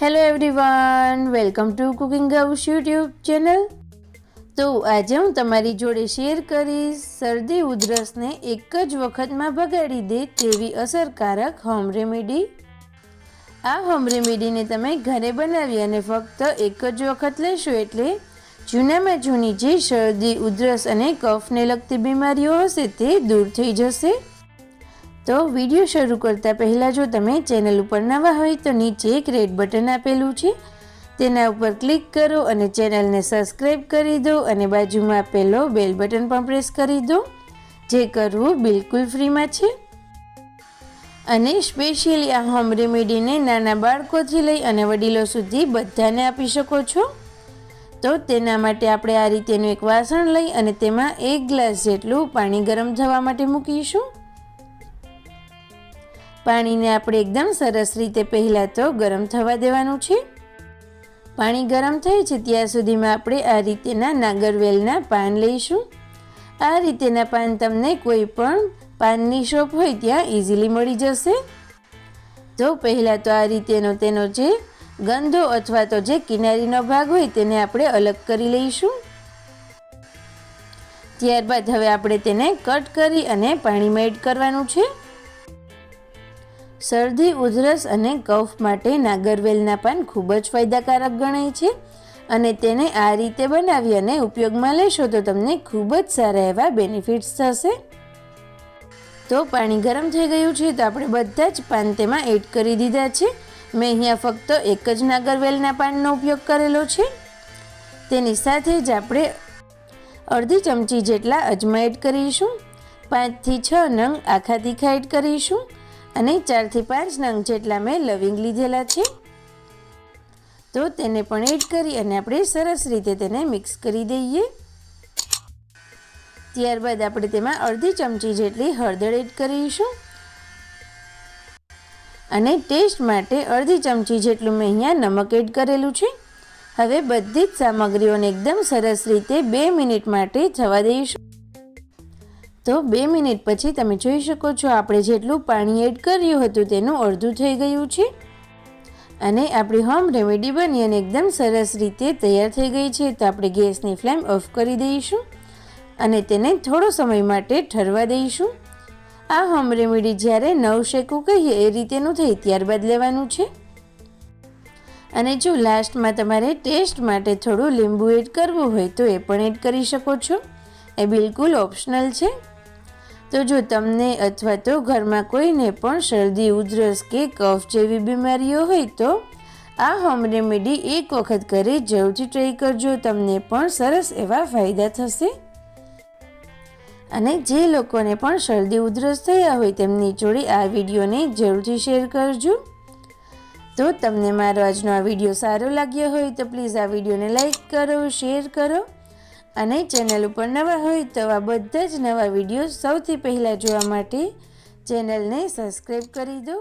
Hello everyone welcome to cooking house YouTube channel તો આજે હું તમારી જોડે શેર કરીશ, શરદી ઉધરસને એક જ વખતમાં ભગાડી દે તેવી અસરકારક હોમ રેમેડી આ હોમ રેમેડીને તમે ઘરે બનાવી અને ફક્ત એક જ વખત લેશો એટલે જૂનામાં જૂની જે શરદી, ઉધરસ અને કફને લગતી બીમારીઓ હશે તે દૂર થઈ જશે. તો વીડિયો શરૂ કરતાં પહેલાં જો તમે ચેનલ ઉપર નવા હોય તો નીચે એક રેડ બટન આપેલું છે. તેના ઉપર ક્લિક કરો અને ચેનલને સબસ્ક્રાઈબ કરી દો અને બાજુમાં આપેલો બેલ બટન પણ પ્રેસ કરી દો, જે કરવું બિલકુલ ફ્રીમાં છે. અને સ્પેશિયલી આ હોમ રેમેડીને નાના બાળકોથી લઈ અને વડીલો સુધી બધાને આપી શકો છો. તો તેના માટે આપણે આ રીતેનું એક વાસણ લઈ અને તેમાં એક ગ્લાસ જેટલું પાણી ગરમ થવા માટે મૂકીશું. પાણીને આપણે એકદમ સરસ રીતે પહેલાં તો ગરમ થવા દેવાનું છે. પાણી ગરમ થાય છે ત્યાં સુધીમાં આપણે આ રીતેના નાગરવેલના પાન લઈશું. આ રીતેના પાન તમને કોઈ પણ પાનની શોપ હોય ત્યાં ઇઝીલી મળી જશે. તો પહેલાં તો આ રીતેનો તેનો જે ગંધો અથવા તો જે કિનારીનો ભાગ હોય તેને આપણે અલગ કરી લઈશું. ત્યારબાદ હવે આપણે તેને કટ કરી અને પાણીમાં એડ કરવાનું છે. શરદી, ઉધરસ અને કફ માટે નાગરવેલના પાન ખૂબ જ ફાયદાકારક ગણાય છે અને તેને આ રીતે બનાવી અને ઉપયોગમાં લેશો તો તમને ખૂબ જ સારા એવા બેનિફિટ્સ થશે. તો પાણી ગરમ થઈ ગયું છે તો આપણે બધા જ પાન તેમાં એડ કરી દીધા છે. મેં અહીંયા ફક્ત એક જ નાગરવેલના પાનનો ઉપયોગ કરેલો છે. તેની સાથે જ આપણે અડધી ચમચી જેટલા અજમા એડ કરીશું. પાંચથી છ નંગ આખા તીખા એડ કરીશું. અને ચારથી પાંચ નંગ જેટલા મેં લવિંગ લીધેલા છે. તો તેને પણ એડ કરી અને આપણે સરસ રીતે તેને મિક્સ કરી દઈએ. ત્યારબાદ આપણે તેમાં અડધી ચમચી જેટલી હળદર એડ કરીશું. અને ટેસ્ટ માટે અડધી ચમચી જેટલું મેં અહીંયા નમક એડ કરેલું છે. હવે બધી જ સામગ્રીઓને એકદમ સરસ રીતે બે મિનિટ માટે થવા દઈશું. તો બે મિનિટ પછી તમે જોઈ શકો છો, આપણે જેટલું પાણી એડ કર્યું હતું તેનું અડધું થઈ ગયું છે. અને આપણી હોમ રેમેડી બની અને એકદમ સરસ રીતે તૈયાર થઈ ગઈ છે. તો આપણે ગેસની ફ્લેમ ઓફ કરી દઈશું અને તેને થોડો સમય માટે ઠરવા દઈશું. આ હોમ રેમેડી જ્યારે નવ શેકું કહીએ, એ રીતેનું થઈ ત્યારબાદ લેવાનું છે. અને જો લાસ્ટમાં તમારે ટેસ્ટ માટે થોડું લીંબુ એડ કરવું હોય તો એ પણ એડ કરી શકો છો. એ બિલકુલ ઓપ્શનલ છે. તો જો તમને અથવા તો ઘરમાં કોઈને પણ શરદી, ઉધરસ કે કફ જેવી બીમારીઓ હોય તો આ હોમ રેમેડી એક વખત ઘરે જરૂરથી ટ્રાય કરજો. તમને પણ સરસ એવા ફાયદા થશે. અને જે લોકોને પણ શરદી, ઉધરસ થયા હોય તેમની જોડે આ વિડીયોને જરૂરથી શેર કરજો. તો તમને મારો આજનો આ વીડિયો સારો લાગ્યો હોય તો પ્લીઝ આ વિડીયોને લાઈક કરો શેર કરો. અને ચેનલ ઉપર નવા હોય તો આ બધા જ નવા વીડિયો સૌથી પહેલાં જોવા માટે ચેનલને સબસ્ક્રાઈબ કરી દો.